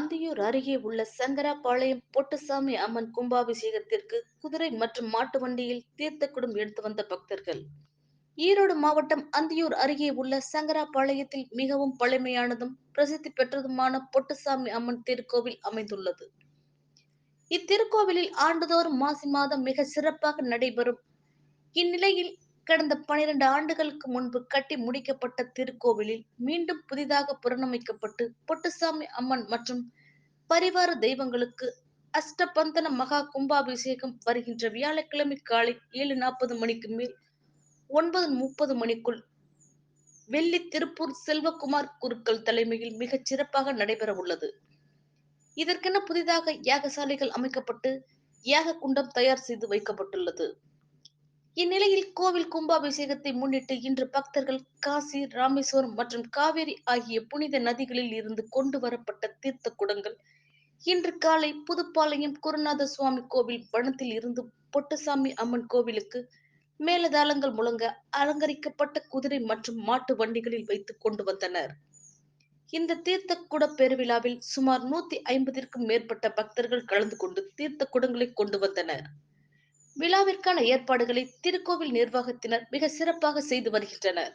அந்தியூர் அருகே உள்ள சங்கராபாளையம் பொட்டுசாமி அம்மன் கும்பாபிஷேகத்திற்கு குதிரை மற்றும் மாட்டு வண்டியில் தீர்த்த தீர்த்தக்குடம் எடுத்து வந்த பக்தர்கள். ஈரோடு மாவட்டம் அந்தியூர் அருகே உள்ள சங்கராபாளையத்தில் மிகவும் பழமையானதும் பிரசித்தி பெற்றதுமான பொட்டுசாமி அம்மன் திருக்கோவில் அமைந்துள்ளது. இத்திருக்கோவிலில் ஆண்டுதோறும் மாசி மாதம் மிக சிறப்பாக நடைபெறும். இந்நிலையில் கடந்த பனிரெண்டு ஆண்டுகளுக்கு முன்பு கட்டி முடிக்கப்பட்ட திருக்கோவிலில் மீண்டும் புதிதாக புனரமைக்கப்பட்டு பொட்டுசாமி அம்மன் மற்றும் பரிவார தெய்வங்களுக்கு அஷ்டபந்தன மகா கும்பாபிஷேகம் வருகின்ற வியாழக்கிழமை காலை ஏழு நாற்பது மணிக்கு மேல் ஒன்பது முப்பது மணிக்குள் வெள்ளி திருப்பூர் செல்வகுமார் குருக்கள் தலைமையில் மிகச் சிறப்பாக நடைபெற உள்ளது இதற்கென புதிதாக யாகசாலைகள் அமைக்கப்பட்டு யாக குண்டம் தயார் செய்து வைக்கப்பட்டுள்ளது. இந்நிலையில் கோவில் கும்பாபிஷேகத்தை முன்னிட்டு இன்று பக்தர்கள் காசி ராமேஸ்வரம் மற்றும் காவேரி ஆகிய புனித நதிகளில் இருந்து கொண்டு வரப்பட்ட தீர்த்த குடங்கள் இன்று காலை புதுப்பாளையம் குருநாத சுவாமி கோவில் வனத்தில் இருந்து பொட்டுசாமி அம்மன் கோவிலுக்கு மேலதாளங்கள் முழங்க அலங்கரிக்கப்பட்ட குதிரை மற்றும் மாட்டு வண்டிகளில் வைத்து கொண்டு வந்தனர். இந்த தீர்த்த குட பெருவிழாவில் சுமார் நூத்தி ஐம்பதிற்கும் மேற்பட்ட பக்தர்கள் கலந்து கொண்டு தீர்த்த குடங்களை கொண்டு வந்தனர். விழாவிற்கான ஏற்பாடுகளை திருக்கோவில் நிர்வாகத்தினர் மிக சிறப்பாக செய்து வருகின்றனர்.